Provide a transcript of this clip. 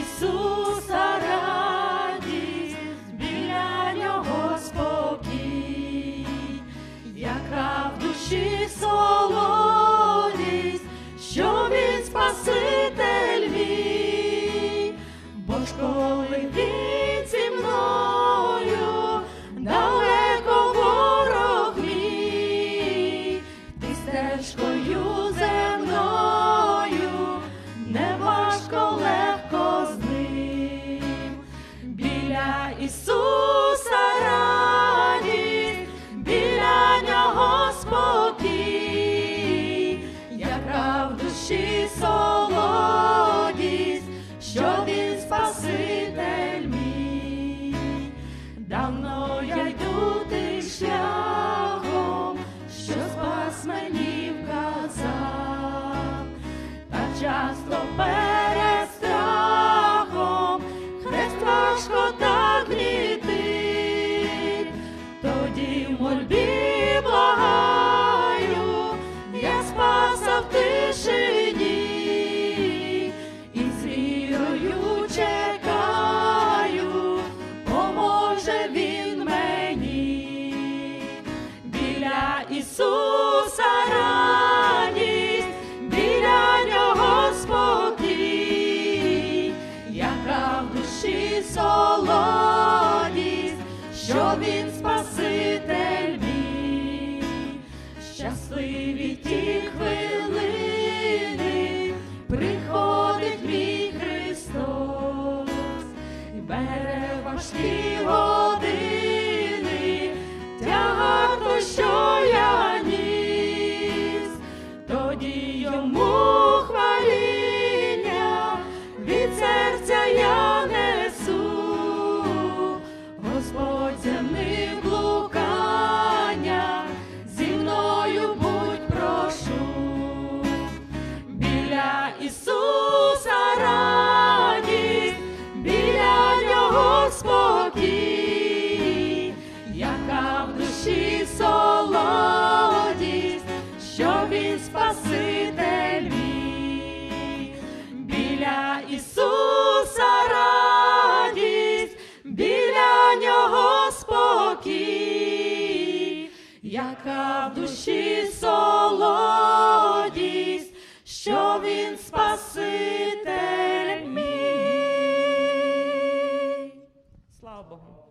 Ісуса радість, біля нього спокій, яка в душі солодість, що він Спаситель мій, бо ж коли він Ісуса радість, біля нього спокій, яка в душі солодість, що він Спаситель мій. Давно я йду тим шляхом, що спас мені Ісуса радість, біля нього спокій, яка в душі солодість, що він Спаситель мій, щасливі ті душі солодість, що він спасив.